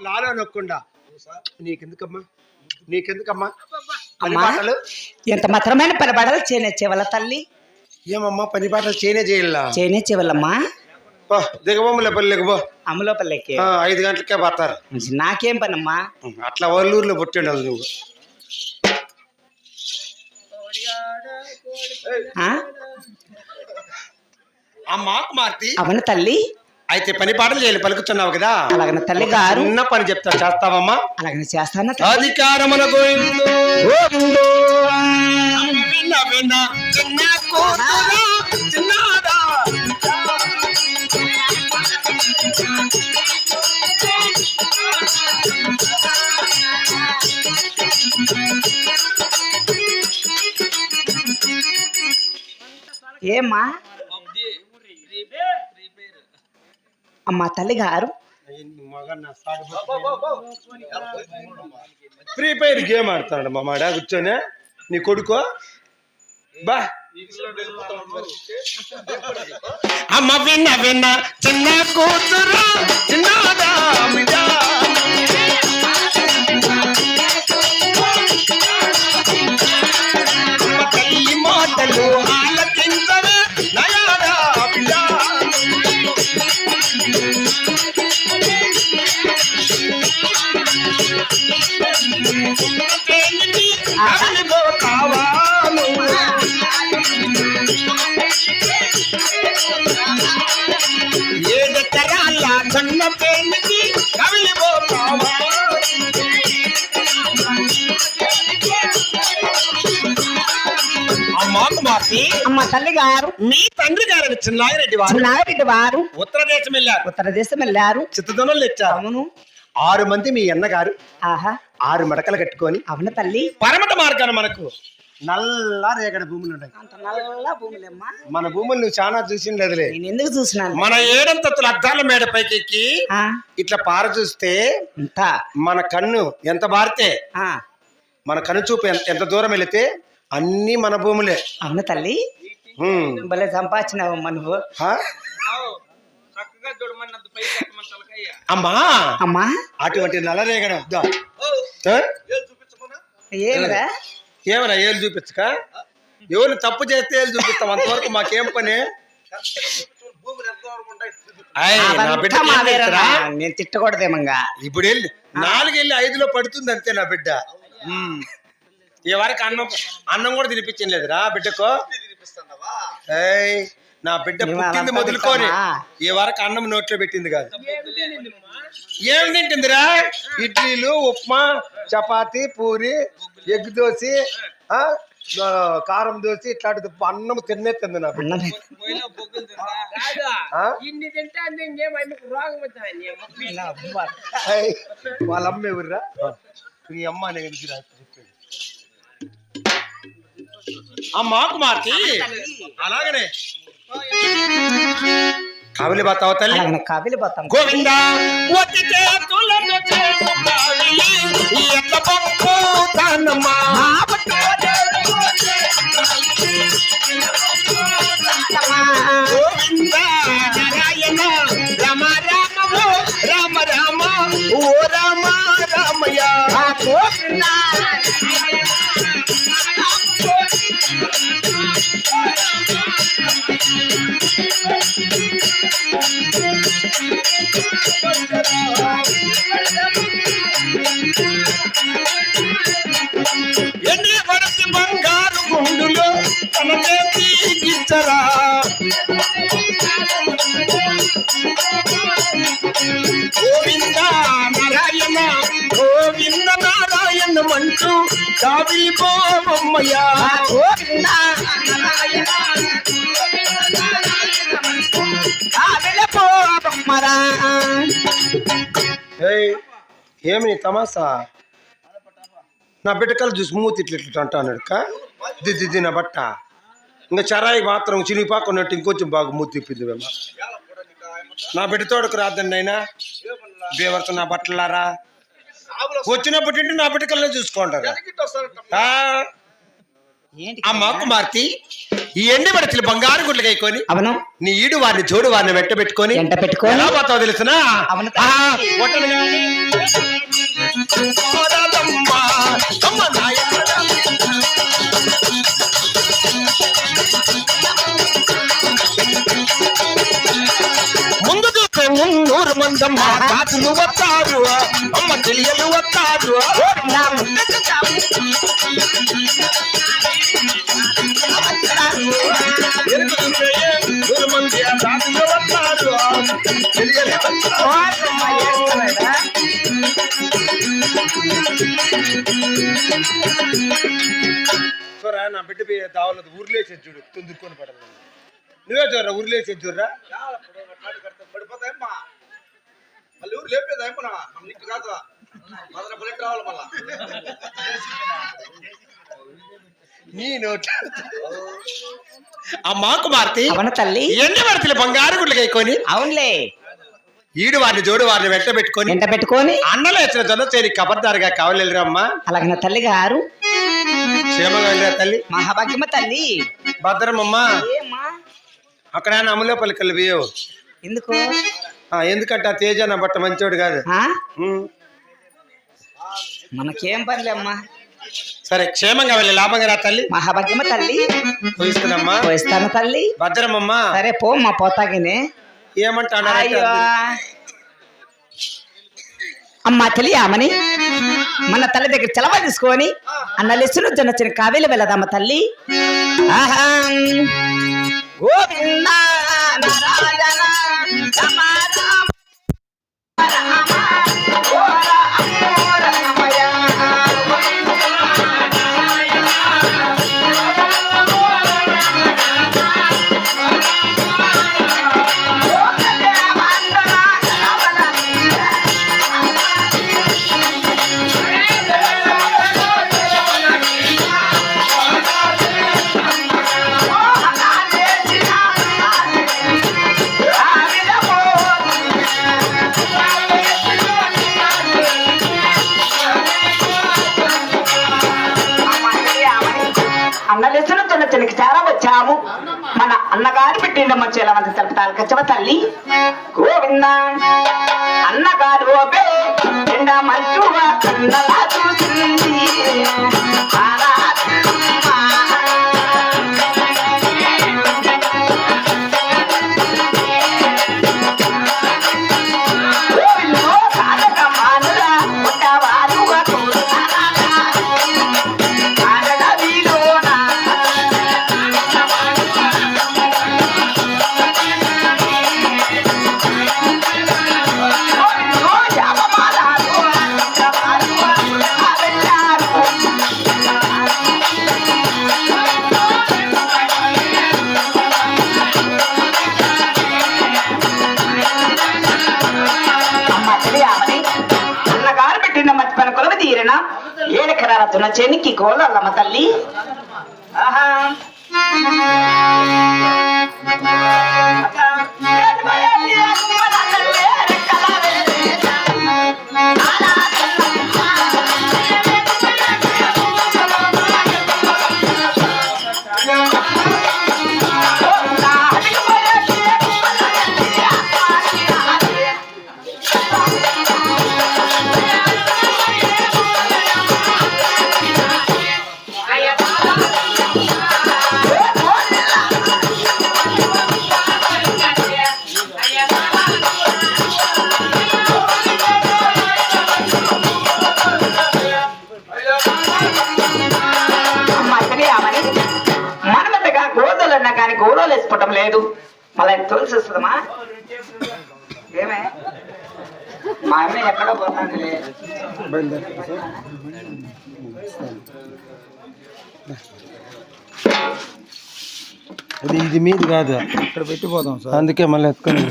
లాలో నొక్కుండా. నీకెందుకమ్మా? నీకెందుకమ్మా? పని అమ్మా పాటలు? ఎంత మాత్రమైన పనిపడాలి చేనే చెవల తల్లి? ఏమమ్మా పని పాటలు చేయనే చేయాల చేనే చెవలమ్మా. దిగబొమ్మలే పల్లెకి అమలో పల్లెకి. ఐదు గంటలకే పోతారు. నాకేం పనమ్మా? అట్లా వల్లూరులో పుట్టిండాలి నువ్వు. ఆ? అమ్మా కుమార్తె అవును తల్లి. అయితే పని పాటలు చేయాలి పలుకుతున్నావు కదా? అలాగన తల్లి గారు. చిన్న పని చెప్తా చేస్తావమ్మా? అలాగనే చేస్తాను అధికారమున చిన్నదా. ఏమ్మా? అమ్మా తల్లి గారు. ఫ్రీ ఫైర్ గేమ్ ఆడుతున్నాడు మా మాడ కూర్చొని. నీ కొడుకు? బా. అమ్మ విన్న విన్న చిన్న కూతురు చిన్నదా మాపి అమ్మ తల్లి గారు మీ తండ్రి గారు చిన్నాగిరెడ్డి వారు. నాగరెడ్డి వారు. ఉత్తర దేశం వెళ్ళారు. ఉత్తర దేశం వెళ్ళారు. చిత్తదనం ఇచ్చారు అవును. ఆరు మంది మీ అన్నగారు. ఆహా. ఆరు మడకలు కట్టుకొని. అవును తల్లి. పరమట మార్గాన మనకు నల్ల రేగడ భూములు ఉన్నాయి. అంత నల్ల భూములమ్మా. మన భూములు నువ్వు చాలా చూసిండదులే. నేను ఎందుకు చూసినాను? మన ఏడంతస్తుల అద్దాల మేడ పైకి ఎక్కి ఇట్లా పార చూస్తే మన కన్ను ఎంత బారితే ఆ, మన కన్ను చూపు ఎంత ఎంత దూరం వెళితే అన్ని మన భూములే. అవును తల్లి. భలే సంపాదించినావమ్మా నువ్వు. హా? అమ్మా! అమ్మా. అటువంటి నల్లరేగడ? ఏమిరా? ఏమన్నా ఏళ్ళు చూపించక? ఎవరు తప్పు చేస్తే ఏళ్ళు చూపిస్తాం? అంతవరకు మాకేం పని? నేను తిట్టకూడదేమంగా. ఇప్పుడు వెళ్ళి నాలుగు వెళ్ళి ఐదులో పడుతుంది అంతే నా బిడ్డ. వరకు అన్నం అన్నం కూడా తినిపించం లేదురా బిడ్డకు. ఏయ్, నా బిడ్డ పుట్టింది మొదలుకొని? ఈ వరకు అన్నం నోట్లో పెట్టింది కాదు. ఏం తింటుందిరా? ఇడ్లీలు ఉప్మా చపాతి పూరి ఎగ్ దోశ ఆ, ఆ, కారం దోశ ఇట్లాంటి అన్నం తిన్నే తింది నా బిడ్డ. అన్నం ఆ? ఇన్ని తింటే అంతే అమ్మా కుమార్తె అలాగనే. కవిలి బతావ తల్లి? అలాగనే కావిలి పోతాం గోవింద ఒత్తి చేతులతో చేతు కావిలి, ఎట్ల పంపు తానమ్మా. గోవింద నారాయణ రామ రామో రామ రామ. ఓ Rama Ramayya. Vai, vai, vai. మంటూ కావిలి పోవమ్మయ్యా ఏయ్, ఏమి నీ తమాసా? నా బిడ్డకలు చూసి మూతి ఇట్లా ఇట్లా అంటా అన్నాడు కా దిద్ది నా బట్ట. ఇంకా చరాయి మాత్రం చినిపాకున్నట్టు ఇంకొంచెం బాగా మూతి తిప్పింది మేము నా బిడ్డ తోడుకు రాదండి అయినా బేవర్త నా బట్టలారా? వచ్చినప్పటి నుండి నా బిడ్డ కళ్ళనే చూసుకుంటారు అమ్మా కుమార్తె ఈ ఎండి పడతలు బంగారు గుడ్లు కైకొని అవును. నీ ఈడు వారిని జోడు వారిని వెంట పెట్టుకొని ఎంట పెట్టుకొని ఎలా పోతావు తెలుసునా? అవును. ఆ కాసులు అమ్మ తెలియలు వస్తారు ఓరమ్మ ఏడుస్తున్నాడా? చూరా నా బిడ్డ పోయి దావలేదు ఊర్లేసేది చూడు తుందుకొని పడదు. నువ్వే చూడరా ఊర్లేసేది చూడరా? మళ్ళీ ఊరు లేపేదాయమ్మా మన కాదు. మదన బుల్లెట్ రావాలి మళ్ళా. నీ నోట్ అమ్మా కుమార్తె అవును తల్లి. ఎన్ని పడతలు బంగారు గుడ్లు కైకొని అవునులే. ఈడు వారిని జోడు వారిని వెంట పెట్టుకొని ఎంట పెట్టుకొని అన్నలు వచ్చిన జొన్న చేరి కబర్దారుగా కావలేరురా అమ్మా అలాగే తల్లి గారు. క్షేమంగా వెళ్ళరా తల్లి. మహాభాగ్యమ తల్లి. భద్రమమ్మా. అక్కడ ఆయన అమలో పలికలు ఎందుకు? ఎందుకంటే ఆ తేజ నా బట్ట మంచోడు కాదు. మనకేం పనిలే అమ్మా సరే క్షేమంగా వెళ్ళి లాభంగా రా తల్లి. మహాభాగ్యమ తల్లి. పోయిస్తున్నామ్మా పోయిస్తాను తల్లి. భద్రమమ్మా. సరే పో మా పోతాగినే. అయ్యో. అమ్మా తెలియమని? మన తల్లి దగ్గర చలవ తీసుకొని అన్న లెస్సులు జొన్నచ్చిన కావేలు వెళ్ళదమ్మ తల్లి? ఆహా. గోవింద. నారాయణ రమ రామ అన్నగారు పెట్టిండమ్మ చేలవంత కచ్చవ తల్లి. గోవింద. అన్నగారు ఓబే మంచువ కన్నలా చూసింది. చెనికి గోలల్లమ్మ తల్లి. ఆహా. వేసుకోవటం లేదు. మళ్ళీ తులసి వస్తుందమ్మా? ఏమే? మా అమ్మ ఎక్కడ పోతాందిలే. అది ఇది మీది కాదు. ఇక్కడ పెట్టిపోదాం సార్ అందుకే మళ్ళీ ఎత్తుకొని.